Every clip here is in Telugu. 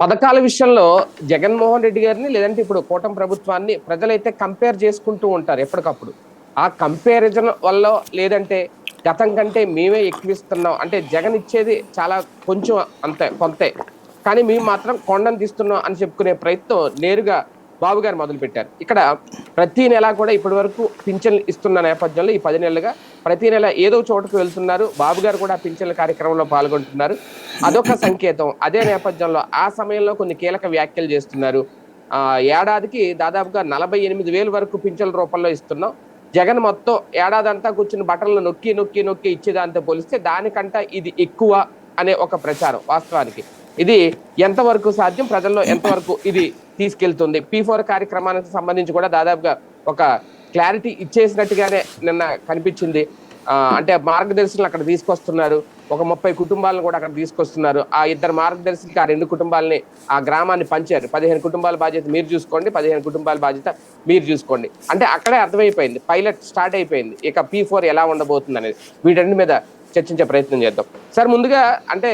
పథకాల విషయంలో జగన్మోహన్ రెడ్డి గారిని లేదంటే ఇప్పుడు కూటమి ప్రభుత్వాన్ని ప్రజలైతే కంపేర్ చేసుకుంటూ ఉంటారు ఎప్పటికప్పుడు. ఆ కంపారిజన్ వల్ల లేదంటే గతం కంటే మేమే ఎక్కువిస్తున్నాం. అంటే జగన్ ఇచ్చేది చాలా కొంచెం అంతే కొంతే. కానీ మేము మాత్రం కొండను తీస్తున్నాం అని చెప్పుకునే ప్రయత్నం నేరుగా బాబు గారు మొదలుపెట్టారు. ఇక్కడ ప్రతి నెల కూడా ఇప్పటి వరకు పింఛన్లు ఇస్తున్న నేపథ్యంలో ఈ పది నెలలుగా ప్రతి నెల ఏదో చోటుకు వెళ్తున్నారు. బాబు గారు కూడా పింఛన్ల కార్యక్రమంలో పాల్గొంటున్నారు. అదొక సంకేతం. అదే నేపథ్యంలో ఆ సమయంలో కొన్ని కీలక వ్యాఖ్యలు చేస్తున్నారు. ఆ ఏడాదికి దాదాపుగా నలభై ఎనిమిది వేలు వరకు పింఛన్ల రూపంలో ఇస్తున్నాం. జగన్ మొత్తం ఏడాదంతా కూర్చుని బట్టలు నొక్కి నొక్కి నొక్కి ఇచ్చేదాంతో పోలిస్తే దానికంట ఇది ఎక్కువ అనే ఒక ప్రచారం వాస్తవానికి. ఇది ఎంతవరకు సాధ్యం? ప్రజల్లో ఎంతవరకు ఇది తీసుకెళ్తుంది? పీ ఫోర్ కార్యక్రమానికి సంబంధించి కూడా దాదాపుగా ఒక క్లారిటీ ఇచ్చేసినట్టుగానే నిన్న కనిపించింది. ఆ, అంటే మార్గదర్శకులు అక్కడ తీసుకొస్తున్నారు. ఒక ముప్పై కుటుంబాలను కూడా అక్కడ తీసుకొస్తున్నారు. ఆ ఇద్దరు మార్గదర్శకులకి ఆ రెండు కుటుంబాలని ఆ గ్రామాన్ని పంచారు. పదిహేను కుటుంబాల బాధ్యత మీరు చూసుకోండి పదిహేను కుటుంబాల బాధ్యత మీరు చూసుకోండి. అంటే అక్కడే అర్థమైపోయింది. పైలట్ స్టార్ట్ అయిపోయింది. ఇక పీ ఫోర్ ఎలా ఉండబోతుంది అనేది వీటన్ని మీద చర్చించే ప్రయత్నం చేద్దాం. సార్ ముందుగా అంటే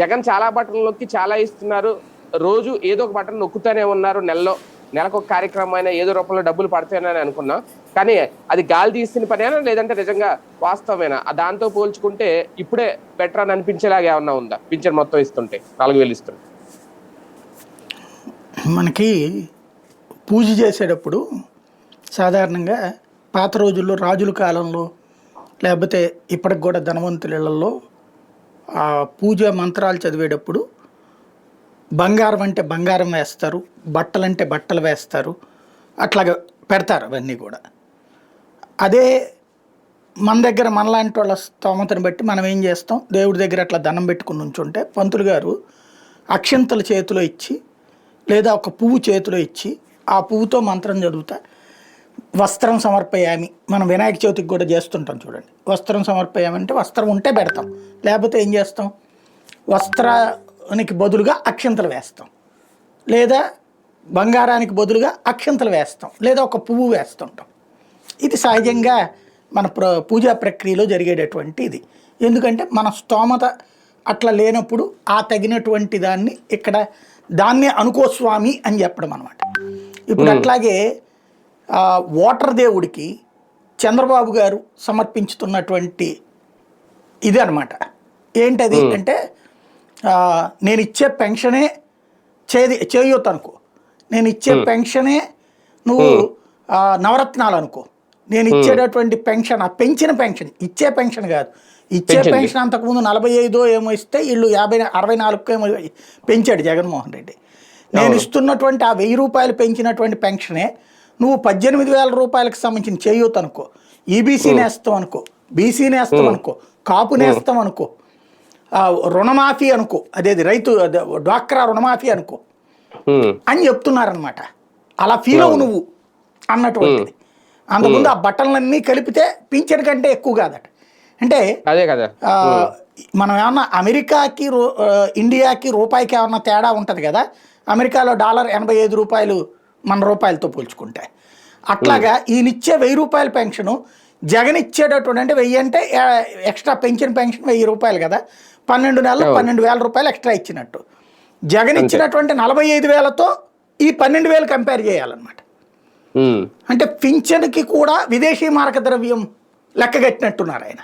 జగన్ చాలా బట్టలలోకి చాలా ఇస్తున్నారు. రోజు ఏదో ఒక బట్టలు నొక్కుతూనే ఉన్నారు నెలలో. నెలకు కార్యక్రమం అయినా ఏదో రూపంలో డబ్బులు పడతాయని అనుకున్నాం. కానీ అది గాలి తీసిన పనేనా లేదంటే నిజంగా వాస్తవమేనా? ఆ దాంతో పోల్చుకుంటే ఇప్పుడే బెటర్ అని అనిపించేలాగా ఏమన్నా ఉందా? పింఛన్ మొత్తం ఇస్తుంటే నాలుగు వేలు ఇస్తుంటే. మనకి పూజ చేసేటప్పుడు సాధారణంగా పాత రోజుల్లో రాజుల కాలంలో లేకపోతే ఇప్పటికి కూడా ధనవంతుల ఇళ్ళలో పూజ మంత్రాలు చదివేటప్పుడు బంగారం అంటే బంగారం వేస్తారు బట్టలంటే బట్టలు వేస్తారు అట్లాగా పెడతారు అవన్నీ కూడా. అదే మన దగ్గర మనలాంటి వాళ్ళ స్తోమతను బట్టి మనం ఏం చేస్తాం? దేవుడి దగ్గర అట్లా దండం పెట్టుకుని ఉంచుంటే పంతులు గారు అక్షంతల చేతిలో ఇచ్చి లేదా ఒక పువ్వు చేతిలో ఇచ్చి ఆ పువ్వుతో మంత్రం చదువుతా. వస్త్రం సమర్పయామి. మనం వినాయక చవితికి కూడా చేస్తుంటాం చూడండి. వస్త్రం సమర్పయామి అంటే వస్త్రం ఉంటే పెడతాం. లేకపోతే ఏం చేస్తాం? వస్త్ర వస్త్రానికి బదులుగా అక్షంతలు వేస్తాం. లేదా బంగారానికి బదులుగా అక్షంతలు వేస్తాం. లేదా ఒక పువ్వు వేస్తుంటాం. ఇది సహజంగా మన ప్ర పూజా ప్రక్రియలో జరిగేటటువంటి ఇది. ఎందుకంటే మన స్తోమత అట్లా లేనప్పుడు ఆ తగినటువంటి దాన్ని ఇక్కడ దాన్నే అనుకో స్వామి అని చెప్పడం అనమాట ఇప్పుడు అట్లాగే ఓటర్ దేవుడికి చంద్రబాబు గారు సమర్పించుతున్నటువంటి ఇది అనమాట ఏంటది అంటే నేను ఇచ్చే పెన్షనే చేది చేయొద్దు అనుకో నేను ఇచ్చే పెన్షనే నువ్వు నవరత్నాలు అనుకో నేను ఇచ్చేటటువంటి పెన్షన్ ఆ పెంచిన పెన్షన్ ఇచ్చే పెన్షన్ కాదు. ఇచ్చే. పెన్షన్ అంతకుముందు నలభై ఐదో ఏమో ఇస్తే వీళ్ళు యాభై అరవై నాలుగుకో ఏమో పెంచాడు జగన్మోహన్ రెడ్డి. నేను ఇస్తున్నటువంటి ఆ వెయ్యి రూపాయలు పెంచినటువంటి పెన్షనే నువ్వు పద్దెనిమిది వేల రూపాయలకు సంబంధించిన చేయూత అనుకో ఈబీసీ నేస్తాం అనుకో బీసీ నేస్తాం అనుకో కాపు నేస్తాం అనుకో రుణమాఫీ అనుకో. అదేది రైతు డ్వాక్రా రుణమాఫీ అనుకో. అని చెప్తున్నారనమాట అలా ఫీల్ అవు నువ్వు అన్నటువంటిది. అంతకుముందు ఆ బట్టలన్నీ కలిపితే పింఛన్ కంటే ఎక్కువ కాదట. అంటే అదే కదా. ఆ, మనం ఏమన్నా అమెరికాకి ఇండియాకి రూపాయికి ఏమన్నా తేడా ఉంటుంది కదా? అమెరికాలో డాలర్ ఎనభై ఐదు రూపాయలు మన రూపాయలతో పోల్చుకుంటే. అట్లాగా ఈయనిచ్చే వెయ్యి రూపాయల పెన్షను జగన్ ఇచ్చేటటువంటి అంటే వెయ్యి అంటే ఎక్స్ట్రా పెన్షన్ పెన్షన్ వెయ్యి రూపాయలు కదా. పన్నెండు నెలలు పన్నెండు వేల రూపాయలు ఎక్స్ట్రా ఇచ్చినట్టు. జగన్ ఇచ్చినటువంటి నలభై ఐదు వేలతో ఈ పన్నెండు వేలు కంపేర్ చేయాలన్నమాట. అంటే పింఛన్కి కూడా విదేశీ మారక ద్రవ్యం లెక్కగట్టినట్టున్నారు ఆయన.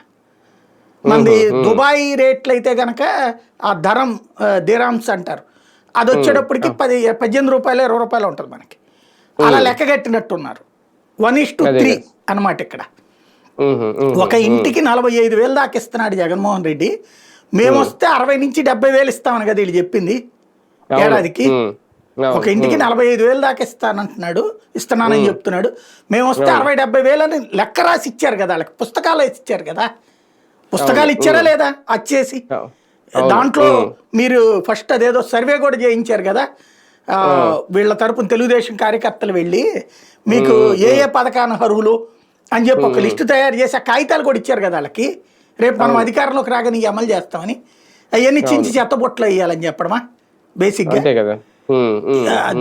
మనది దుబాయ్ రేట్లు అయితే కనుక ఆ ధరం దిరామ్స్ అంటారు. అది వచ్చేటప్పటికి పది పద్దెనిమిది రూపాయలు ఇరవై రూపాయలు ఉంటుంది మనకి. అలా లెక్కగట్టినట్టున్నారు వన్ ఇస్ టు త్రీ అనమాట ఇక్కడ. ఒక ఇంటికి నలభై ఐదు వేలు దాకా ఇస్తున్నాడు జగన్మోహన్ రెడ్డి. మేము వస్తే అరవై నుంచి డెబ్బై వేలు ఇస్తామని కదా వీళ్ళు చెప్పింది. ఏడాదికి. ఒక ఇంటికి నలభై ఐదు వేలు దాకా ఇస్తానంటున్నాడు. ఇస్తున్నానని చెప్తున్నాడు. మేము వస్తే అరవై డెబ్బై వేలని లెక్క రాసి ఇచ్చారు కదా వాళ్ళకి పుస్తకాలు వేసి ఇచ్చారు కదా. పుస్తకాలు ఇచ్చారా లేదా? వచ్చేసి. దాంట్లో మీరు ఫస్ట్ అదేదో సర్వే కూడా చేయించారు కదా. వీళ్ళ తరపున తెలుగుదేశం కార్యకర్తలు వెళ్ళి మీకు ఏ ఏ పథకాన్ని అర్హులు అని చెప్పి ఒక లిస్టు తయారు చేసి ఆ కాగితాలు కూడా ఇచ్చారు కదా వాళ్ళకి. రేపు మనం అధికారంలోకి రాగానే అమలు చేస్తామని. అవన్నీ చించి చెత్తబొట్లు వేయాలని చెప్పడమా? బేసిక్గా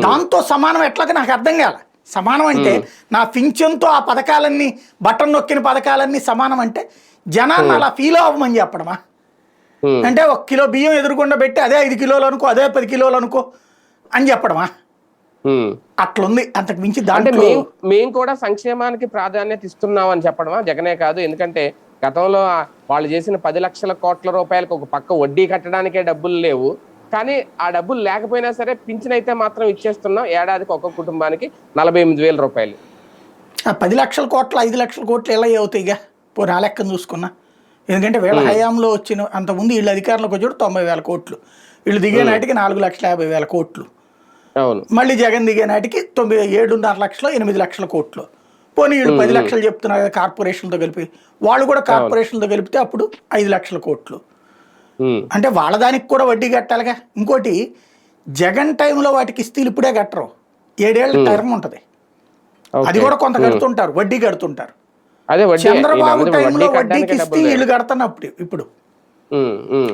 దాంతో సమానం ఎట్లాగా నాకు అర్థం కాల. సమానం అంటే నా పింఛన్తో ఆ పథకాలన్నీ బటన్ నొక్కిన పథకాలన్నీ సమానం అంటే జనాన్ని అలా ఫీల్ అవ్వమని చెప్పడమా? అంటే ఒక కిలో బియ్యం ఎదురుకుండా పెట్టి అదే ఐదు కిలోలు అనుకో అదే పది కిలోలు అనుకో అని చెప్పడమా. అట్లుంది. అంతకు మించి దాంట్లో మేము కూడా సంక్షేమానికి ప్రాధాన్యత ఇస్తున్నాం అని చెప్పడమా? జగనే కాదు. ఎందుకంటే గతంలో వాళ్ళు చేసిన పది లక్షల కోట్ల రూపాయలకు ఒక పక్క వడ్డీ కట్టడానికే డబ్బులు లేవు. కానీ ఆ డబ్బులు లేకపోయినా సరే పింఛన్ అయితే మాత్రం ఇచ్చేస్తున్నాం. ఏడాదికి ఒక్కొక్క కుటుంబానికి నలభై ఎనిమిది వేల రూపాయలు. ఆ పది లక్షల కోట్లు ఐదు లక్షల కోట్లు ఎలా అవుతాయిగా? పో నా లెక్కను చూసుకున్నా. ఎందుకంటే వీళ్ళ హయాంలో వచ్చిన అంతకుముందు వీళ్ళు అధికారంలోకి వచ్చాడు తొంభై వేల కోట్లు. వీళ్ళు దిగే నాటికి నాలుగు లక్షల యాభై వేల కోట్లు. మళ్ళీ జగన్ దిగే నాటికి తొమ్మిది ఏడున్నర లక్షలు ఎనిమిది లక్షల కోట్లు. పోనీ వీళ్ళు పది లక్షలు చెప్తున్నారు కదా కార్పొరేషన్తో కలిపి. వాళ్ళు కూడా కార్పొరేషన్తో కలిపితే అప్పుడు ఐదు లక్షల కోట్లు. అంటే వాళ్ళ దానికి కూడా వడ్డీ కట్టాలిగా. ఇంకోటి జగన్ టైంలో వాటికి ఇస్తీలు ఇప్పుడే కట్టరు. ఏడేళ్ళ టర్మ్ ఉంటుంది. అది కూడా కొంత కడుతుంటారు వడ్డీ కడుతుంటారు. చంద్రబాబు టైంలో వడ్డీకి ఇస్తే వీళ్ళు కడుతున్నప్పుడు ఇప్పుడు.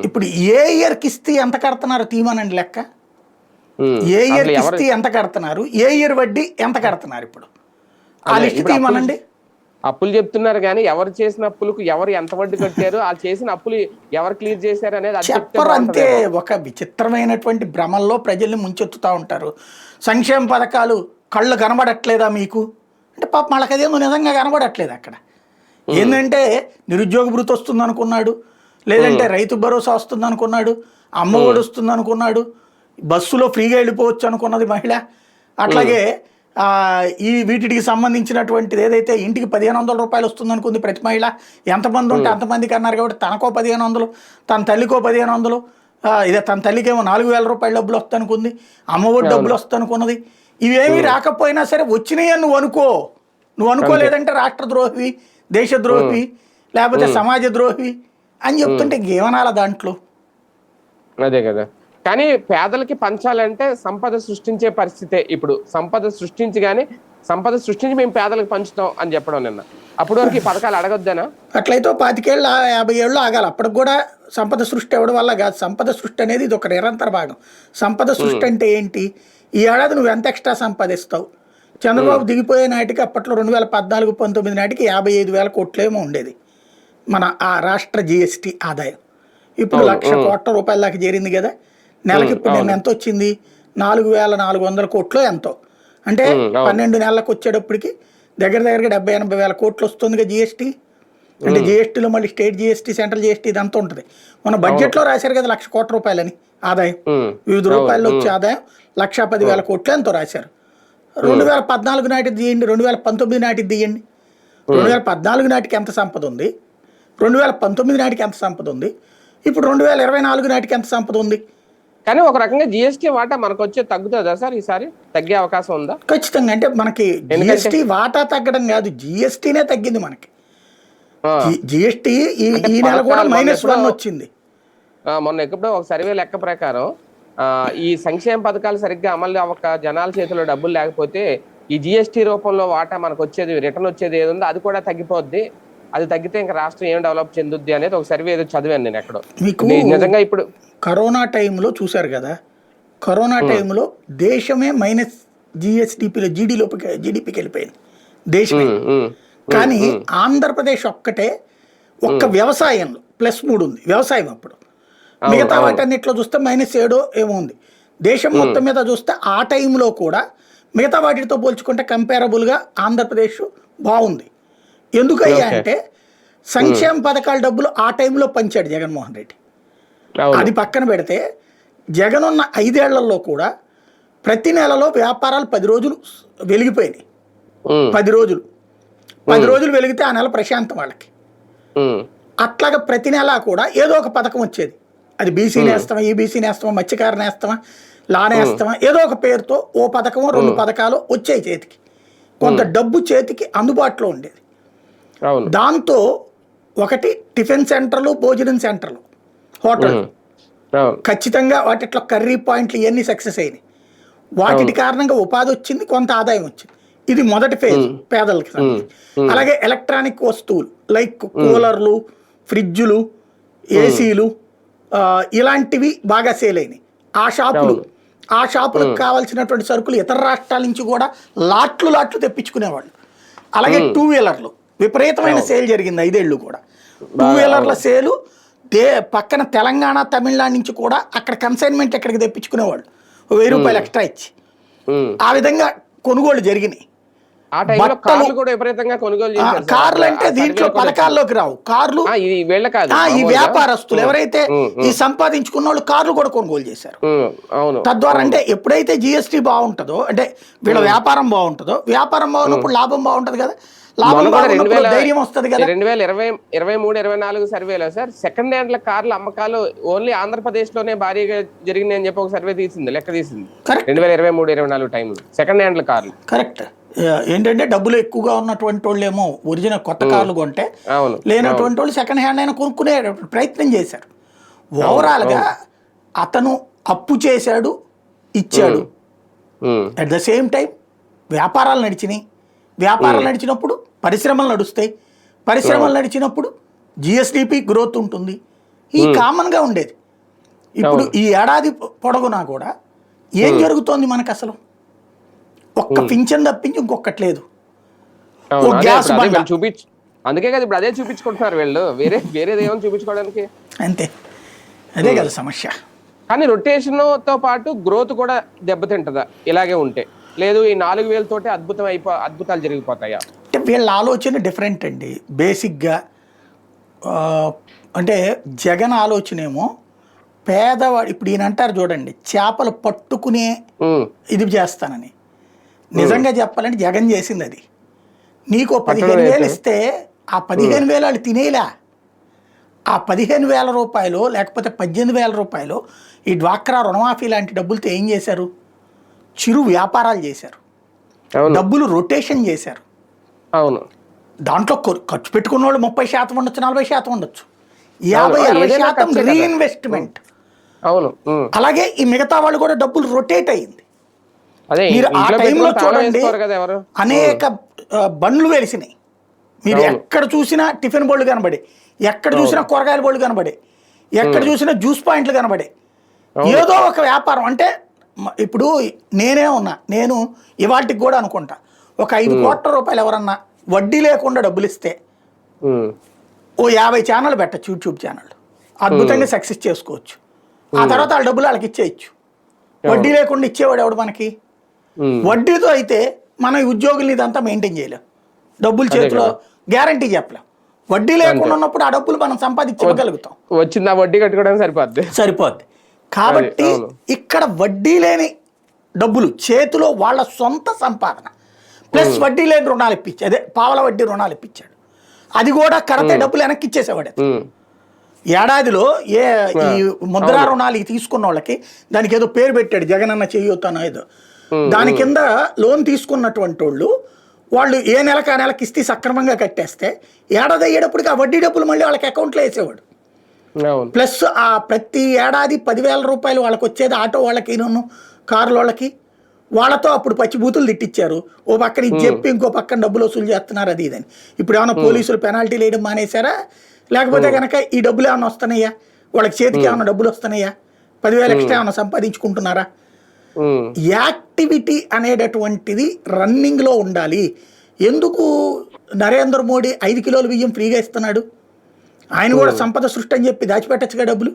ఇప్పుడు ఏ ఇయర్కి ఇస్తే ఎంత కడుతున్నారు తీమనండి లెక్క. ఏ ఇయర్ ఇస్తే ఎంత కడుతున్నారు? ఏ ఇయర్ వడ్డీ ఎంత కడుతున్నారు ఇప్పుడు? ఆ లిస్ట్ తీయమనండి అప్పులు చెప్తున్నారు కానీ ఎవరు చేసిన అప్పులకు ఎవరు ఎంత వడ్డీ కట్టారు? వాళ్ళు చేసిన అప్పులు ఎవరు క్లియర్ చేశారు అనేది చెప్పరు అంతే. ఒక విచిత్రమైనటువంటి భ్రమల్లో ప్రజల్ని ముంచెత్తుతూ ఉంటారు. సంక్షేమ పథకాలు కళ్ళు కనబడట్లేదా మీకు? అంటే పాప వాళ్ళకదేమో నిజంగా కనబడట్లేదు అక్కడ. ఏంటంటే నిరుద్యోగ భృతి వస్తుంది అనుకున్నాడు లేదంటే రైతు భరోసా వస్తుంది అనుకున్నాడు అమ్మఒడి వస్తుంది అనుకున్నాడు బస్సులో ఫ్రీగా వెళ్ళిపోవచ్చు అనుకున్నది మహిళ. అట్లాగే ఈ వీటికి సంబంధించినటువంటిది ఏదైతే ఇంటికి పదిహేను వందల రూపాయలు వస్తుంది అనుకుంది ప్రతి మహిళ ఎంతమంది ఉంటే అంతమందికి అన్నారు కాబట్టి తనకో పదిహేను వందలు తన తల్లికో పదిహేను వందలు ఇదే తన తల్లికేమో నాలుగు వేల రూపాయల డబ్బులు వస్తాయి అనుకుంది అమ్మఒడి డబ్బులు వస్తాయి అనుకున్నది ఇవేమీ రాకపోయినా సరే వచ్చినాయి నువ్వు అనుకో. నువ్వు అనుకోలేదంటే రాష్ట్ర ద్రోహి దేశ ద్రోహి లేకపోతే సమాజ ద్రోహి అని చెప్తుంటే ఇంకేమనాల దాంట్లో. అదే కదా. కానీ పేదలకి పంచాలంటే సంపద సృష్టించే పరిస్థితే ఇప్పుడు సంపద సృష్టించి కానీ సంపద సృష్టించి మేము పేదలకు పంచుతాం అని చెప్పడం నిన్న. అప్పటి వరకు ఈ పథకాలు అడగొద్దనా? అట్లయితే పాతికేళ్ళు యాభై ఏళ్ళు ఆగాలి. అప్పటికి కూడా సంపద సృష్టి అవ్వడం వల్ల కాదు. సంపద సృష్టి అనేది ఇది ఒక నిరంతర భాగం. సంపద సృష్టి అంటే ఏంటి? ఈ ఏడాది నువ్వు ఎంత ఎక్స్ట్రా సంపాదిస్తావు? చంద్రబాబు దిగిపోయే నాటికి అప్పట్లో రెండు వేల పద్నాలుగు పంతొమ్మిది నాటికి యాభై ఐదు వేల కోట్లేమో ఉండేది. మన ఆ రాష్ట్ర జిఎస్టి ఆదాయం. ఇప్పుడు లక్ష కోట్ల రూపాయల దాకా చేరింది కదా. నెలకి ఇప్పుడు నేను ఎంత వచ్చింది? నాలుగు వేల నాలుగు వందల కోట్లు ఎంతో. అంటే పన్నెండు నెలలకు వచ్చేటప్పటికి దగ్గర దగ్గరగా డెబ్బై ఎనభై వేల కోట్లు వస్తుందిగా జిఎస్టీ అంటే జిఎస్టీలో మళ్ళీ స్టేట్ జిఎస్టీ సెంట్రల్ జిఎస్టీ ఇదంతా ఉంటుంది. మన బడ్జెట్లో రాశారు కదా లక్ష కోట్ల రూపాయలని ఆదాయం. వివిధ రూపాయల్లో వచ్చే ఆదాయం లక్ష పది వేల కోట్లు ఎంతో రాశారు. రెండు వేల పద్నాలుగు నాటిది తీయండి రెండు వేల పంతొమ్మిది నాటిది తీయండి. రెండు వేల పద్నాలుగు నాటికి ఎంత సంపద ఉంది? రెండు వేల పంతొమ్మిది నాటికి ఎంత సంపద ఉంది? ఇప్పుడు రెండు వేల ఇరవై నాలుగు నాటికి ఎంత సంపద ఉంది? కానీ ఒక రకంగా జిఎస్టీ వాటా మనకు వచ్చే తగ్గుతుందా సార్ ఈసారి? తగ్గే అవకాశం ఉందా? ఖచ్చితంగా. అంటే మనకి జిఎస్టీ వాటా తగ్గడం కాదు జిఎస్టీనే తగ్గింది మనకి. జిఎస్టీ ఈ ఈ నెల కూడా మైనస్ మన వన్ వచ్చింది. మొన్న ఎప్పుడో ఒక సర్వే లెక్క ప్రకారం ఈ సంక్షేమ పథకాలు సరిగ్గా అమలు అవ్వక జనాల చేతిలో డబ్బులు లేకపోతే ఈ జిఎస్టీ రూపంలో వాటా మనకు వచ్చేది రిటర్న్ వచ్చేది ఏది ఉందో అది కూడా తగ్గిపోద్ది. అది తగ్గితే ఇంకా రాష్ట్రం ఏం డెవలప్ చెందుద్ది అనేది ఒక సర్వే ఏదో చదివాను నేను ఎక్కడో. మీకు నిజంగా ఇప్పుడు కరోనా టైంలో చూశారు కదా? కరోనా టైంలో దేశమే మైనస్ జిఎస్డిపిలో జీడీలోకి జీడిపికి వెళ్ళిపోయింది. దేశమే. కానీ ఆంధ్రప్రదేశ్ ఒక్కటే ఒక్క వ్యవసాయంలో ప్లస్ మూడు ఉంది వ్యవసాయం అప్పుడు. మిగతా వాటన్నిటిలో చూస్తే మైనస్ ఏడో ఏమో ఉంది. దేశం మొత్తం మీద చూస్తే ఆ టైంలో కూడా మిగతా వాటితో పోల్చుకుంటే కంపారబుల్గా ఆంధ్రప్రదేశ్ బాగుంది. ఎందుకయ్యా. అంటే సంక్షేమ పథకాల డబ్బులు ఆ టైంలో పంచాడు జగన్మోహన్ రెడ్డి. అది పక్కన పెడితే జగన్ ఉన్న ఐదేళ్ళలో కూడా ప్రతి నెలలో వ్యాపారాలు పది రోజులు వెలిగిపోయినాయి. పది రోజులు. పది రోజులు వెలిగితే ఆ నెల ప్రశాంతం వాళ్ళకి. అట్లాగా ప్రతి నెల కూడా ఏదో ఒక పథకం వచ్చేది. అది బీసీ నేస్తామా ఈబీసీ నేస్తామా మత్స్యకార నేస్తామా లా నేస్తామా ఏదో ఒక పేరుతో ఓ పథకమో రెండు పథకాలు వచ్చాయి చేతికి. కొంత డబ్బు చేతికి అందుబాటులో ఉండేది. దాంతో ఒకటి టిఫిన్ సెంటర్లు భోజనం సెంటర్లు. హోటల్. ఖచ్చితంగా వాటిట్లో కర్రీ పాయింట్లు ఇవన్నీ సక్సెస్ అయినాయి. వాటి కారణంగా ఉపాధి వచ్చింది కొంత ఆదాయం వచ్చింది. ఇది మొదటి ఫేజ్ పేదలకి. అలాగే ఎలక్ట్రానిక్ వస్తువులు లైక్ కూలర్లు ఫ్రిడ్జులు ఏసీలు ఇలాంటివి బాగా సేల్ అయినాయి. ఆ షాపులు ఆ షాపులకు కావాల్సినటువంటి సరుకులు ఇతర రాష్ట్రాల నుంచి కూడా లాట్లు లాట్లు తెప్పించుకునేవాళ్ళు. అలాగే టూ వీలర్లు. విపరీతమైన సేల్ జరిగింది ఐదేళ్ళు కూడా. టూ వీలర్ల సేలు దే పక్కన తెలంగాణ తమిళనాడు నుంచి కూడా అక్కడ కన్సైన్మెంట్ ఎక్కడికి తెప్పించుకునేవాళ్ళు? వెయ్యి రూపాయలు ఎక్స్ట్రా ఇచ్చి. ఆ విధంగా కొనుగోళ్ళు జరిగినాయి. కార్లు కొనుగోలు అంటే దీంట్లో పథకాల్లోకి రావు. కార్లు ఈ. వ్యాపారస్తులు ఎవరైతే ఈ సంపాదించుకున్న వాళ్ళు కార్లు కూడా కొనుగోలు చేశారు. తద్వారా అంటే ఎప్పుడైతే జిఎస్టీ బాగుంటుందో అంటే వీళ్ళ వ్యాపారం బాగుంటుందో వ్యాపారం బాగున్నప్పుడు లాభం బాగుంటది కదా. ధైర్యం వస్తుంది కదా. రెండు వేల ఇరవై ఇరవై మూడు ఇరవై నాలుగు సర్వేలో సార్ సెకండ్ హ్యాండ్ల కార్ల అమ్మకాలు ఓన్లీ ఆంధ్రప్రదేశ్లోనే భారీగా జరిగింది అని చెప్పి ఒక సర్వే తీసింది లెక్క తీసింది. రెండు వేల ఇరవై మూడు ఇరవై నాలుగు టైంలో సెకండ్ హ్యాండ్ల కార్లు. కరెక్ట్ ఏంటంటే డబ్బులు ఎక్కువగా ఉన్నటువంటి వాళ్ళు ఏమో ఒరిజినల్ కొత్త కార్లు కొంటే లేనటువంటి వాళ్ళు సెకండ్ హ్యాండ్ అయినా కొనుక్కునే ప్రయత్నం చేశారు. ఓవరాల్గా అతను అప్పు చేశాడు ఇచ్చాడు. అట్ ద సేమ్ టైం వ్యాపారాలు నడిచినాయి. వ్యాపారాలు నడిచినప్పుడు పరిశ్రమలు నడుస్తాయి. పరిశ్రమలు నడిచినప్పుడు జిఎస్డిపి గ్రోత్ ఉంటుంది. ఈ కామన్గా ఉండేది. ఇప్పుడు ఈ ఏడాది పొడవునా కూడా ఏం జరుగుతోంది మనకు అసలు ఒక్క పింఛన్ తప్పించి ఇంకొకటి లేదు. గ్యాస్ అందుకే కదా ఇప్పుడు అదే చూపించుకుంటున్నారు వీళ్ళు. వేరే వేరేది ఏమో చూపించుకోవడానికి? అంతే. అదే కదా సమస్య. కానీ రొటేషన్తో పాటు గ్రోత్ కూడా దెబ్బతింటదా? ఇలాగే ఉంటే. లేదు ఈ నాలుగు వేలతోటే అద్భుతం అయిపో అద్భుతాలు జరిగిపోతాయా? అంటే వీళ్ళ ఆలోచన డిఫరెంట్ అండి. బేసిక్గా అంటే జగన్ ఆలోచన ఏమో పేదవాడు ఇప్పుడు ఈయన అంటారు చూడండి చేపలు పట్టుకునే ఇది చేస్తానని. నిజంగా చెప్పాలంటే జగన్ చేసింది అది. నీకు పదిహేను వేలు. ఇస్తే ఆ పదిహేను వేలు వాళ్ళు తినేలా? ఆ పదిహేను వేల రూపాయలు లేకపోతే పద్దెనిమిది వేల రూపాయలు ఈ డ్వాక్రా రుణమాఫీ లాంటి డబ్బులతో ఏం చేశారు? చిరు వ్యాపారాలు చేశారు. డబ్బులు రొటేషన్ చేశారు. అవును. దాంట్లో ఖర్చు పెట్టుకున్న వాళ్ళు ముప్పై శాతం ఉండొచ్చు నలభై శాతం ఉండొచ్చు. యాభై అరవై శాతం. రీఇన్వెస్ట్మెంట్ అవును. అలాగే ఈ మిగతా వాళ్ళు కూడా డబ్బులు రొటేట్ అయ్యింది. మీరు ఆ టైంలో చూడండి అనేక బండ్లు వెలిసినాయి. మీరు. ఎక్కడ చూసినా టిఫిన్ బోర్డు కనబడి ఎక్కడ చూసినా కూరగాయల బోర్డు కనబడి ఎక్కడ చూసినా జ్యూస్ పాయింట్లు కనబడి ఏదో ఒక వ్యాపారం. అంటే ఇప్పుడు నేనే ఉన్నా. నేను ఇవాటికి కూడా అనుకుంటా. ఒక ఐదు కోట్ల రూపాయలు ఎవరన్నా వడ్డీ లేకుండా డబ్బులు ఇస్తే ఓ యాభై ఛానల్ పెట్టచ్చు యూట్యూబ్ ఛానల్. అద్భుతంగా సక్సెస్ చేసుకోవచ్చు. ఆ తర్వాత వాళ్ళ డబ్బులు వాళ్ళకి ఇచ్చేయచ్చు. వడ్డీ లేకుండా ఇచ్చేవాడు ఎవడు మనకి. వడ్డీతో అయితే మన ఈ ఉద్యోగుల్ని ఇదంతా మెయింటైన్ చేయలేం. డబ్బులు చేతిలో గ్యారంటీ చెప్పలేం. వడ్డీ లేకుండా ఉన్నప్పుడు ఆ డబ్బులు మనం సంపాదించగలుగుతాం వచ్చింది ఆ వడ్డీ కట్టుకోవడానికి సరిపోద్ది. సరిపోద్ది. కాబట్టి. ఇక్కడ వడ్డీ లేని డబ్బులు చేతిలో వాళ్ళ సొంత సంపాదన. ప్లస్ వడ్డీ లేని రుణాలు ఇప్పించి అదే పావల వడ్డీ రుణాలు ఇప్పించాడు. అది కూడా కడితే డబ్బులు వెనక్కి ఇచ్చేసేవాడు ఏడాదిలో ఏ ఈ ముద్రా రుణాలు తీసుకున్న వాళ్ళకి దానికి ఏదో పేరు పెట్టాడు జగనన్న చెయ్యొత్తనో ఏదో. దాని కింద లోన్ తీసుకున్నటువంటి వాళ్ళు వాళ్ళు ఏ నెలకు ఆ నెలకి ఇస్తే సక్రమంగా కట్టేస్తే ఏడాది అయ్యేటప్పటికి ఆ వడ్డీ డబ్బులు మళ్ళీ వాళ్ళకి అకౌంట్లో వేసేవాడు. ప్లస్ ఆ ప్రతి ఏడాది పదివేల రూపాయలు వాళ్ళకి వచ్చేది ఆటో వాళ్ళకి నన్ను కారుల వాళ్ళకి. వాళ్ళతో అప్పుడు పచ్చిబూతులు తిట్టించారు ఓ పక్కన ఇది చెప్పి ఇంకో పక్కన డబ్బులు వసూలు చేస్తున్నారు అది ఇదని. ఇప్పుడు ఏమైనా పోలీసులు పెనాల్టీలు వేయడం మానేశారా? లేకపోతే కనుక ఈ డబ్బులు ఏమైనా వస్తున్నాయా? వాళ్ళకి చేతికి ఏమైనా డబ్బులు వస్తున్నాయా? పదివేలు ఎక్స్ట్రా ఏమైనా సంపాదించుకుంటున్నారా? యాక్టివిటీ అనేటటువంటిది రన్నింగ్లో ఉండాలి. ఎందుకు నరేంద్ర మోడీ ఐదు కిలోల బియ్యం ఫ్రీగా ఇస్తున్నాడు? ఆయన కూడా సంపద సృష్టి అని చెప్పి దాచిపెట్టచ్చుగా డబ్బులు?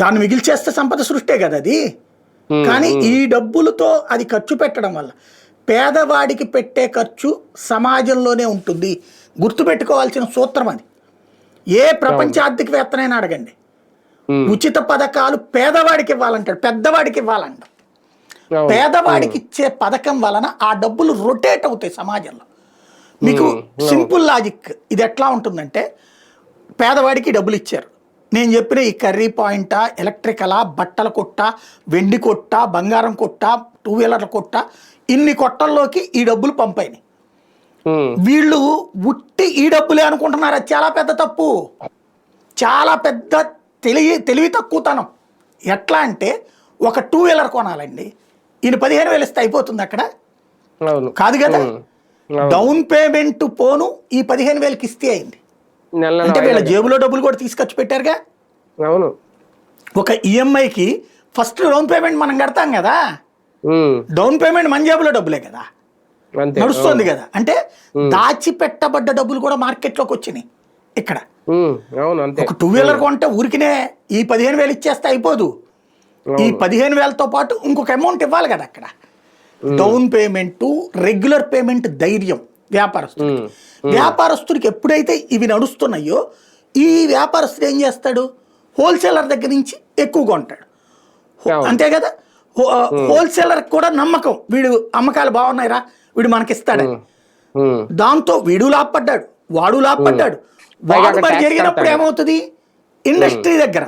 దాన్ని మిగిల్చేస్తే సంపద సృష్టే కదా అది? కానీ ఈ డబ్బులతో అది ఖర్చు పెట్టడం వల్ల పేదవాడికి పెట్టే ఖర్చు సమాజంలోనే ఉంటుంది. గుర్తుపెట్టుకోవాల్సిన సూత్రం అది. ఏ ప్రపంచ ఆర్థికవేత్తనైనా అడగండి ఉచిత పథకాలు పేదవాడికి ఇవ్వాలంటాడు పెద్దవాడికి ఇవ్వాలంట. పేదవాడికి ఇచ్చే పథకం వలన ఆ డబ్బులు రొటేట్ అవుతాయి సమాజంలో. మీకు సింపుల్ లాజిక్ ఇది ఎట్లా ఉంటుందంటే పేదవాడికి డబ్బులు ఇచ్చారు. నేను చెప్పిన ఈ కర్రీ పాయింటా ఎలక్ట్రికలా బట్టల కొట్ట వెండి కొట్ట బంగారం కొట్ట టూ వీలర్ల కొట్ట ఇన్ని కొట్టల్లోకి ఈ డబ్బులు ఉమ్, వీళ్ళు ఉట్టి ఈ డబ్బులే అనుకుంటున్నారు? అది చాలా పెద్ద తప్పు. చాలా పెద్ద తెలివి తెలివి తక్కువతనం. ఎట్లా అంటే ఒక టూ వీలర్ కొనాలండి. ఈయన పదిహేను వేలు ఇస్తే అయిపోతుంది అక్కడ. కాదు కదా. డౌన్ పేమెంట్ పోను ఈ పదిహేను వేలకి ఇస్తే అయింది. అంటే వీళ్ళ. జేబులో డబ్బులు కూడా తీసుకొచ్చి పెట్టారుగా? అవును. ఒక ఈఎంఐకి ఫస్ట్ డౌన్ పేమెంట్ మనం కడతాం కదా? డౌన్ పేమెంట్ మన జేబులో డబ్బులే కదా? నడుస్తుంది కదా? అంటే దాచిపెట్టబడ్డ డబ్బులు కూడా మార్కెట్లోకి వచ్చినాయి ఇక్కడ. ఒక టూ వీలర్ కొంటే ఊరికినే ఈ పదిహేను వేలు ఇచ్చేస్తే అయిపోదు. ఈ పదిహేను వేలతో పాటు ఇంకొక అమౌంట్ ఇవ్వాలి కదా అక్కడ. డౌన్ పేమెంట్ రెగ్యులర్ పేమెంట్ ధైర్యం. వ్యాపారస్తుడికి. వ్యాపారస్తుడికి ఎప్పుడైతే ఇవి నడుస్తున్నాయో ఈ వ్యాపారస్తుడు ఏం చేస్తాడు? హోల్సేలర్ దగ్గర నుంచి ఎక్కువ కొంటాడు. అంతే కదా? హోల్సేలర్ కూడా నమ్మకం. వీడు అమ్మకాలు బాగున్నాయిరా వీడు మనకిస్తాడని. ఉమ్, దాంతో వీడు లాభపడ్డాడు వాడు లాభపడ్డాడు. వాడు మరి జరిగినప్పుడు. ఏమవుతుంది? ఇండస్ట్రీ దగ్గర.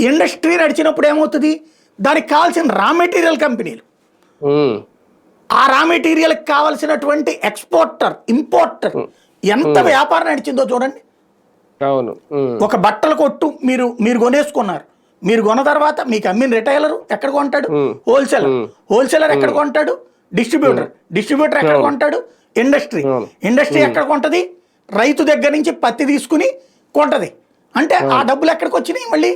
ఇండస్ట్రీ నడిచినప్పుడు ఏమవుతుంది? దానికి కావాల్సిన రా మెటీరియల్ కంపెనీలు. ఆ రా మెటీరియల్కి కావాల్సినటువంటి ఎక్స్పోర్టర్ ఇంపోర్టర్ ఎంత వ్యాపారం నడిచిందో చూడండి. అవును. ఒక బట్టల కొట్టు మీరు మీరు కొనేసుకున్నారు. మీరు కొన్న తర్వాత మీకు అమ్మిన రిటైలర్ ఎక్కడ కొంటాడు. హోల్సేలర్. హోల్సేలర్ ఎక్కడ కొంటాడు? డిస్ట్రిబ్యూటర్. డిస్ట్రిబ్యూటర్ ఎక్కడ కొంటాడు? ఇండస్ట్రీ. ఇండస్ట్రీ ఎక్కడ కొంటది? రైతు దగ్గర నుంచి పత్తి తీసుకుని కొంటది. అంటే ఆ డబ్బులు ఎక్కడికి వచ్చినాయి మళ్ళీ?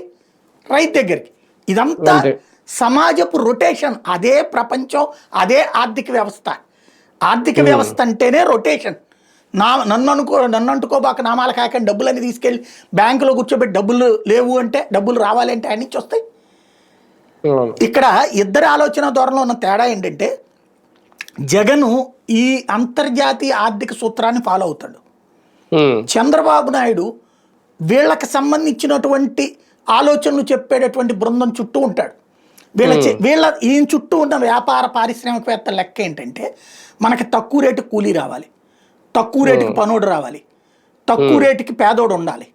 రైతు దగ్గరికి. ఇదంతా. సమాజపు రొటేషన్ అదే ప్రపంచం అదే ఆర్థిక వ్యవస్థ. ఆర్థిక వ్యవస్థ అంటేనే రొటేషన్. నా నన్ను అనుకో నన్ను అంటుకోబాక నామాల కాకుండా డబ్బులన్నీ తీసుకెళ్ళి బ్యాంకులో కూర్చోబెట్టి డబ్బులు లేవు అంటే డబ్బులు రావాలి అంటే అన్ని నుంచి వస్తాయి ఇక్కడ ఇద్దరి ఆలోచన ధోరణిలో ఉన్న తేడా ఏంటంటే జగను ఈ అంతర్జాతీయ ఆర్థిక సూత్రాన్ని ఫాలో అవుతాడు. చంద్రబాబు నాయుడు వీళ్ళకి సంబంధించినటువంటి ఆలోచనలు చెప్పేటటువంటి బృందం చుట్టూ ఉంటాడు. వీళ్ళ వీళ్ళ ఈయన చుట్టూ ఉన్న వ్యాపార పారిశ్రామికవేత్త లెక్క ఏంటంటే మనకి తక్కువ రేటు కూలీ రావాలి. తక్కువ రేటుకి పనోడు రావాలి. తక్కువ రేటుకి పేదోడు ఉండాలి.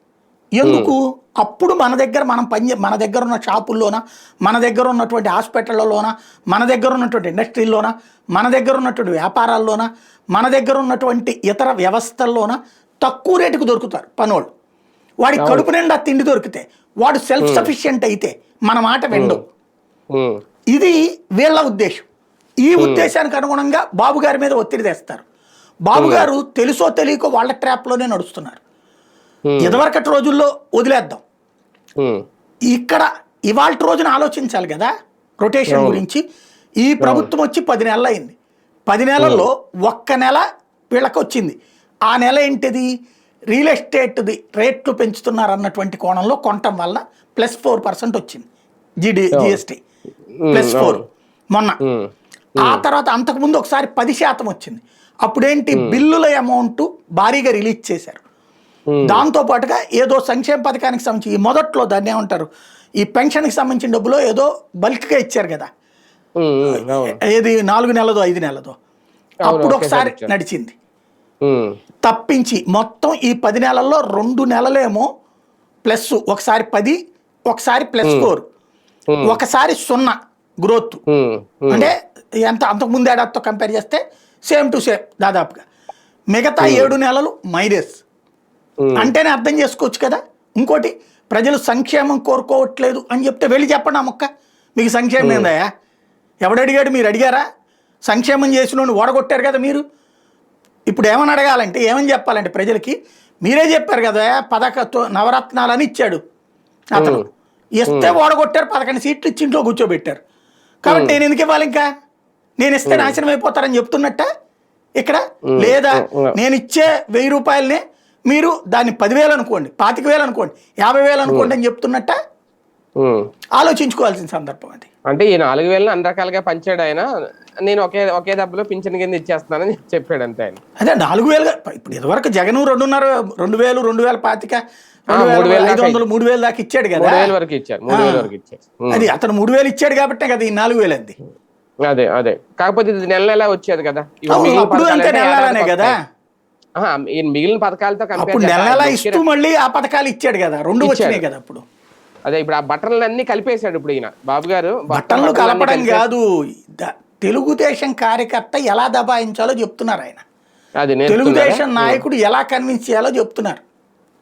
ఎందుకు? అప్పుడు మన దగ్గర మనం పని మన దగ్గర ఉన్న షాపుల్లోన మన దగ్గర ఉన్నటువంటి హాస్పిటళ్ళలోన మన దగ్గర ఉన్నటువంటి ఇండస్ట్రీల్లోన మన దగ్గర ఉన్నటువంటి వ్యాపారాల్లోన మన దగ్గర ఉన్నటువంటి ఇతర వ్యవస్థల్లోన తక్కువ రేటుకు దొరుకుతారు పనోళ్ళు. వాడి కడుపు నిండా తిండి దొరికితే వాడు సెల్ఫ్ సఫిషియెంట్ అయితే మన మాట విండు. ఉమ్, ఇది వీళ్ళ ఉద్దేశం. ఈ ఉద్దేశానికి అనుగుణంగా బాబు గారి మీద ఒత్తిడి తెస్తారు. బాబు గారు తెలుసో తెలియకో వాళ్ళ ట్రాప్లోనే నడుస్తున్నారు. ఇదివరకటి రోజుల్లో వదిలేద్దాం. ఇక్కడ ఇవాళ రోజున ఆలోచించాలి కదా రొటేషన్ గురించి. ఈ ప్రభుత్వం వచ్చి పది నెలలు అయింది. పది నెలల్లో ఒక్క నెల వీళ్ళకి వచ్చింది. ఆ నెల ఏంటిది? రియల్ ఎస్టేట్ది రేట్లు పెంచుతున్నారు అన్నటువంటి కోణంలో కొనటం వల్ల ప్లస్ ఫోర్ పర్సెంట్ వచ్చింది. GD GST. ప్లస్ ఫోర్ మొన్న. ఉమ్, ఆ తర్వాత అంతకుముందు ఒకసారి పది శాతం వచ్చింది. అప్పుడేంటి? బిల్లుల అమౌంట్ భారీగా రిలీజ్ చేశారు. దాంతో పాటుగా ఏదో సంక్షేమ పథకానికి సంబంధించి ఈ మొదట్లో దాన్ని ఏమంటారు? ఈ పెన్షన్కి సంబంధించిన డబ్బులో ఏదో బల్క్గా ఇచ్చారు కదా. ఏది? నాలుగు నెలదో ఐదు నెలదో. అప్పుడు ఒకేసారి. నడిచింది. తప్పించి మొత్తం ఈ పది నెలల్లో రెండు నెలలేమో ప్లస్. ఒకసారి పది ఒకసారి ప్లస్ ఫోర్. ఒకసారి సున్నా గ్రోత్ అంటే ఎంత అంతకుముందు ఏడాదితో కంపేర్ చేస్తే సేమ్ టు సేమ్ దాదాపుగా. మిగతా ఏడు నెలలు మైనస్ అంటేనే అర్థం చేసుకోవచ్చు కదా? ఇంకోటి ప్రజలు సంక్షేమం కోరుకోవట్లేదు అని చెప్తే వెళ్ళి చెప్పండి ఆ మొక్క. మీకు సంక్షేమం ఏందయ్యా? ఎవడు అడిగాడు మీరు అడిగారా? సంక్షేమం చేసిన ఓడగొట్టారు కదా మీరు? ఇప్పుడు ఏమని అడగాలంటే ఏమని చెప్పాలంటే ప్రజలకి మీరే చెప్పారు కదా పథక నవరత్నాలని ఇచ్చాడు అతను. ఇస్తే ఓడగొట్టారు పదకొండు సీట్లు ఇచ్చి ఇంట్లో కూర్చోబెట్టారు. కాబట్టి నేను ఎందుకు ఇవ్వాలి ఇంకా? నేను ఇస్తే నాశనం అయిపోతారని చెప్తున్నట్ట? ఇక్కడ? లేదా నేను ఇచ్చే వెయ్యి రూపాయలనే మీరు దాన్ని పదివేలు అనుకోండి పాతిక వేలు అనుకోండి యాభై వేలు అనుకోండి అని చెప్తున్నట్ట. ఆలోచించుకోవాల్సిన సందర్భం అది. అంటే ఈ నాలుగు వేలను అన్ని రకాలుగా పంచాడు ఆయన. నేను ఒకే ఒకే దెబ్బలో పింఛన్ కింద ఇచ్చేస్తున్నానని చెప్పాడు అంతే ఆయన. అదే నాలుగు వేలుగా ఇప్పుడు ఇదివరకు జగన్ రెండున్నర రెండు వేలు రెండు వేల పాతిక ఐదు దాకా వందలు మూడు వేలు దాకా ఇచ్చాడు కదా? వరకు ఇచ్చారు మూడు వేల వరకు ఇచ్చారు. అది అతను మూడు వేలు ఇచ్చాడు కాబట్టే కదా ఈ నాలుగు వేలు అంది. అదే అదే. కాకపోతే ఇది నెల నెల వచ్చేది కదా. పథకాలు అంతే నెలనే కదా? మిగిలిన పథకాలతో నెల నెల ఇస్తూ మళ్ళీ ఆ పథకాలు ఇచ్చాడు కదా. రెండు వచ్చినాయి కదా అప్పుడు. అదే ఇప్పుడు ఆ బట్టలన్నీ కలిపేశాడు ఇప్పుడు ఈయన. బాబు గారు బట్టలు కలపడం కాదు. తెలుగుదేశం కార్యకర్త ఎలా దబాయించాలో చెప్తున్నారు ఆయన? తెలుగుదేశం నాయకుడు ఎలా కన్విన్స్ చేయాలో చెప్తున్నారు.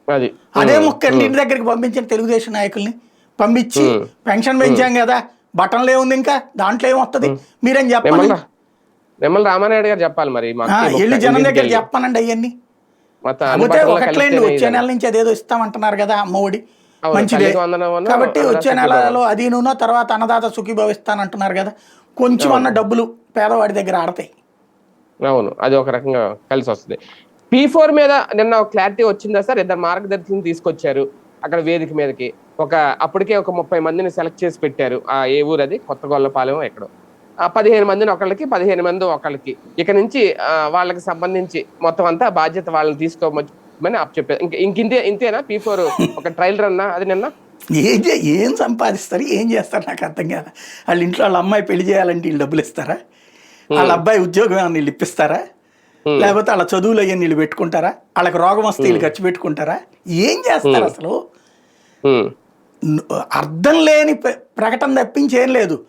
అది. అదే ముక్క ఇంటి దగ్గరికి పంపించిన తెలుగుదేశం నాయకుల్ని. పంపించి. పెన్షన్ పెంచాం కదా బటన్లు ఏముంది ఇంకా? దాంట్లో ఏమొస్తుంది మీరేం చెప్పండి. నిమ్మల రామానాయుడు గారు చెప్పాలి మరి. వెళ్ళి జనం దగ్గర. చెప్పానండి అవన్నీ. కాకపోతే ఒకట్లేండి వచ్చే. నెల నుంచి అదేదో ఇస్తామంటున్నారు కదా అమ్మఒడి. మంచిదే. కాబట్టి వచ్చే. నెలలో అది నువ్వు తర్వాత అన్నదాత సుఖీభవ ఇస్తానంటున్నారు కదా. కొంచెం అన్న డబ్బులు పేదవాడి దగ్గర ఆడతాయి. అవును అది ఒక రకంగా కలిసి వస్తుంది. పీ ఫోర్ మీద నిన్న క్లారిటీ వచ్చిందా సార్? ఇద్దరు మార్గదర్శనం తీసుకొచ్చారు అక్కడ వేదిక మీదకి. ఒక అప్పటికే ఒక ముప్పై మందిని సెలెక్ట్ చేసి పెట్టారు. ఆ ఏ ఊరు అది కొత్త గొల్లపాలెం ఎక్కడో. ఆ పదిహేను మందిని ఒకళ్ళకి పదిహేను మంది ఒకళ్ళకి. ఇక నుంచి వాళ్ళకి సంబంధించి మొత్తం అంతా బాధ్యత వాళ్ళని తీసుకోమని అప్ చెప్పారు. ఇంక ఇంక ఇంతే ఇంతేనా? పీ ఫోర్ ఒక ట్రైల్ రన్నా అది నిన్న? ఏం ఏం సంపాదిస్తారు? ఏం చేస్తారు? నాకు అర్థం కాదు వాళ్ళ ఇంట్లో వాళ్ళ అమ్మాయి పెళ్ళి చేయాలంటే వీళ్ళు డబ్బులు ఇస్తారా? వాళ్ళ అబ్బాయి ఉద్యోగం వీళ్ళు ఇప్పిస్తారా? లేకపోతే వాళ్ళ చదువులు అయ్యని వీళ్ళు పెట్టుకుంటారా? వాళ్ళకి రోగం వస్తే వీళ్ళు ఖర్చు పెట్టుకుంటారా? ఏం చేస్తారు అసలు? అర్థం లేని ప్ర- ప్రకటన తప్పించి లేదు.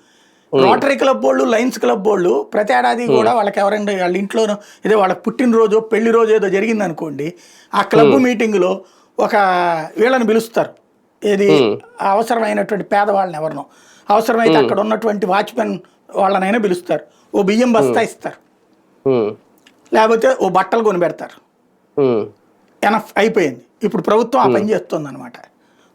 రోటరీ క్లబ్ వాళ్ళు లయన్స్ క్లబ్ వాళ్ళు ప్రతి ఏడాది కూడా వాళ్ళకి ఎవరైనా వాళ్ళ ఇంట్లోనో ఏదో వాళ్ళకి పుట్టినరోజు పెళ్ళి రోజు ఏదో జరిగింది అనుకోండి ఆ క్లబ్ మీటింగ్లో ఒక వీళ్ళని పిలుస్తారు. ఏది అవసరమైనటువంటి పేదవాళ్ళని ఎవరినో. అవసరమైతే అక్కడ ఉన్నటువంటి వాచ్మెన్ వాళ్ళనైనా పిలుస్తారు. ఓ బియ్యం బస్తా ఇస్తారు. లేకపోతే ఓ బట్టలు కొని పెడతారు. ఎనఫ్ అయిపోయింది. ఇప్పుడు ప్రభుత్వం ఆ పని చేస్తుంది అనమాట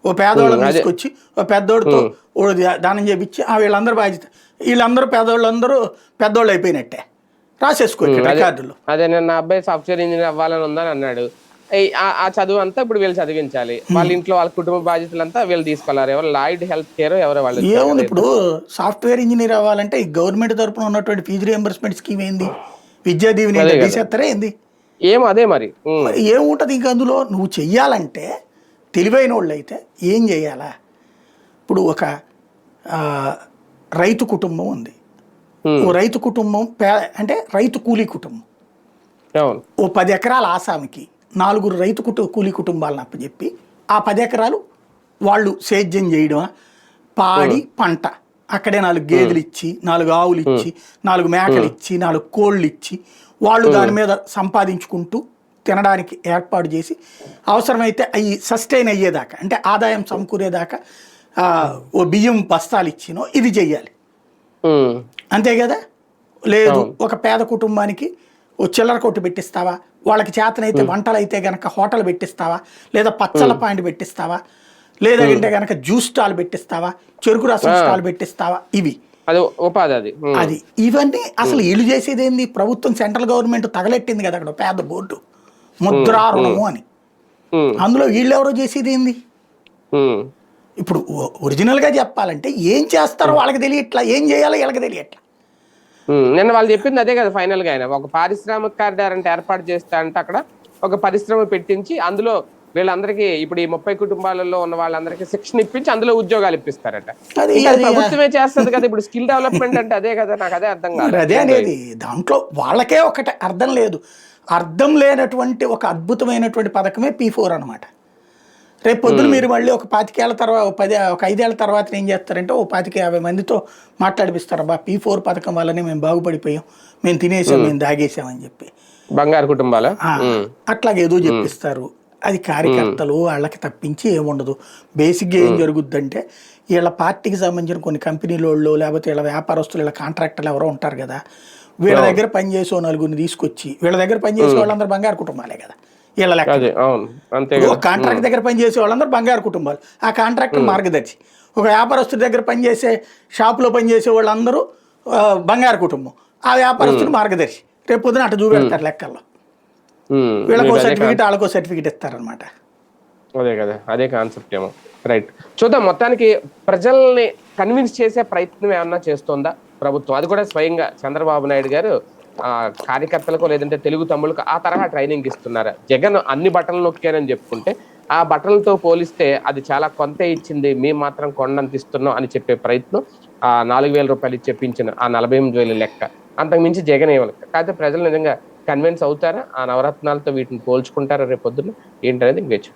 ఓ పేదవాళ్ళని అదే. తీసుకొచ్చి ఓ పెద్దోడితో ఓ దానం చేపించి ఆ వీళ్ళందరూ బాధ్యత. వీళ్ళందరూ పేదవాళ్ళందరూ పెద్దోళ్ళు అయిపోయినట్టే. రాసేసుకోవచ్చు అదే. రికార్డులు. అదే నిన్న అబ్బాయి సాఫ్ట్వేర్ ఇంజనీర్ అవ్వాలని ఉందని అన్నాడు. ఆ- చదువు అంతా ఇప్పుడు వీళ్ళు చదివించాలి. వాళ్ళ ఇంట్లో వాళ్ళ కుటుంబ బాధ్యతలంతా వీళ్ళు తీసుకోవాలి. ఎవరు లాయిడ్ హెల్త్ కేర్ ఎవరో వాళ్ళు ఏముంది ఇప్పుడు సాఫ్ట్వేర్ ఇంజనీర్ అవ్వాలంటే ఈ గవర్నమెంట్ తరపున ఉన్నటువంటి ఫీజు రియంబర్స్మెంట్ స్కీమ్ ఏంది? విద్యా దీవెని. తీసేస్తారా ఏంది? ఏమో అదే మరి. ఏముంటుంది ఇంక అందులో? నువ్వు చెయ్యాలంటే తెలివైన వాళ్ళు అయితే ఏం చేయాలా? ఇప్పుడు ఒక రైతు కుటుంబం ఉంది. ఓ రైతు కుటుంబం పే అంటే రైతు కూలీ కుటుంబం. ఓ పది ఎకరాల ఆసామికి నాలుగురు రైతు కుటు కూలీ కుటుంబాలను అప్పచెప్పి ఆ పది ఎకరాలు వాళ్ళు సేద్యం చేయడం పాడి పంట. అక్కడే నాలుగు గేదెలు ఇచ్చి నాలుగు ఆవులు ఇచ్చి నాలుగు మేకలు ఇచ్చి నాలుగు కోళ్ళు ఇచ్చి వాళ్ళు దాని మీద సంపాదించుకుంటూ తినడానికి ఏర్పాటు చేసి అవసరమైతే అవి సస్టైన్ అయ్యేదాకా అంటే ఆదాయం సమకూరేదాకా ఓ బియ్యం బస్తాలు ఇచ్చినో ఇది చెయ్యాలి. అంతే కదా? లేదు ఒక పేద కుటుంబానికి ఓ చిల్లర కొట్టు పెట్టిస్తావా? వాళ్ళకి చేతనైతే వంటలు అయితే గనక హోటల్ పెట్టిస్తావా? లేదా పచ్చళ్ళ పాయింట్ పెట్టిస్తావా? లేదంటే గనక జ్యూస్ స్టాల్ పెట్టిస్తావా? చెరుకు రసం స్టాల్ పెట్టిస్తావా? ఇవి. అది ఉపాధి అది. ఇవన్నీ అసలు వీళ్ళు చేసేది ఏంది ప్రభుత్వం సెంట్రల్ గవర్నమెంట్ తగలెట్టింది కదా అక్కడ పేద బోర్డు. ముద్రా రుణము అని. అందులో వీళ్ళెవరో చేసేది ఏంది ఇప్పుడు ఒరిజినల్గా చెప్పాలంటే ఏం చేస్తారో వాళ్ళకి తెలియట్లా ఏం చేయాలో వీళ్ళకి తెలియట్లా. నిన్న వాళ్ళు చెప్పింది అదే కదా ఫైనల్గా ఆయన. ఒక పారిశ్రామిక కారిడార్ అంటే ఏర్పాటు చేస్తా అంటే అక్కడ ఒక పరిశ్రమ పెట్టించి అందులో వీళ్ళందరికీ ఇప్పుడు ఈ ముప్పై కుటుంబాలలో ఉన్న వాళ్ళందరికీ శిక్షణ ఇప్పించి అందులో ఉద్యోగాలు ఇప్పిస్తారట. ప్రభుత్వమే చేస్తుంది కదా ఇప్పుడు స్కిల్ డెవలప్మెంట్ అంటే అదే కదా నాకు అదే అర్థం కాదు అదే అనేది దాంట్లో వాళ్ళకే ఒకటి అర్థం లేదు. అర్థం లేనటువంటి ఒక అద్భుతమైనటువంటి పథకమే పీ ఫోర్ అనమాట రేపు పొద్దున మీరు మళ్ళీ ఒక పాతికేళ్ళ తర్వాత ఒక పది ఒక ఐదేళ్ళ తర్వాత ఏం చేస్తారంటే ఓ పాతిక యాభై మందితో మాట్లాడిపిస్తారు. బా పీ ఫోర్ పథకం వల్లనే మేము బాగుపడిపోయాం మేము తినేసాం మేము. దాగేసామని చెప్పి. బంగారు కుటుంబాల? అట్లాగే ఏదో చెప్పిస్తారు. అది కార్యకర్తలు వాళ్ళకి తప్పించి ఏముండదు. బేసిక్గా ఏం జరుగుద్దంటే వీళ్ళ పార్టీకి సంబంధించిన కొన్ని కంపెనీల వాళ్ళు లేకపోతే వీళ్ళ వ్యాపారస్తులు వీళ్ళ కాంట్రాక్టర్లు ఎవరో ఉంటారు కదా. వీళ్ళ దగ్గర పనిచేసే నలుగురిని తీసుకొచ్చి వీళ్ళ దగ్గర పనిచేసే వాళ్ళందరూ బంగారు కుటుంబాలే కదా. వీళ్ళ లెక్క. కాంట్రాక్ట్ దగ్గర పనిచేసే వాళ్ళందరూ బంగారు కుటుంబాలు. ఆ కాంట్రాక్టర్ మార్గదర్శి. ఒక వ్యాపారస్తుడి దగ్గర పనిచేసే షాపులో పనిచేసే వాళ్ళందరూ బంగారు కుటుంబం. ఆ వ్యాపారస్తుడు మార్గదర్శి. రేపు పొద్దున అటు చూపెడతారు లెక్కల్లో. వీళ్ళకో మీకు అదే సర్టిఫికేట్ వాళ్ళకో సర్టిఫికేట్ ఇస్తారనమాట అదే కదా అదే కాన్సెప్ట్ ఏమో. రైట్ చూద్దాం మొత్తానికి ప్రజల్ని కన్విన్స్ చేసే ప్రయత్నం ఏమన్నా చేస్తోందా ప్రభుత్వం? అది కూడా స్వయంగా చంద్రబాబు నాయుడు గారు ఆ కార్యకర్తలకు లేదంటే తెలుగు తమ్ములకు ఆ తరహా ట్రైనింగ్ ఇస్తున్నారా? జగన్ అన్ని బట్టలు నొక్కారని చెప్పుకుంటే ఆ బట్టలతో పోలిస్తే అది చాలా కొంత ఇచ్చింది మేము మాత్రం కొండంత ఇస్తున్నాం అని చెప్పే ప్రయత్నం ఆ నాలుగు వేల రూపాయలు చెప్పించిన ఆ నలభై ఎనిమిది వేల లెక్క. అంతకు మించి జగన్ ఇవ్వాలి కాకపోతే ప్రజలు నిజంగా కన్విన్స్ అవుతారా? ఆ నవరత్నాలతో వీటిని పోల్చుకుంటారా రేపొద్దున? పొద్దున్న ఏంటనేది వేచి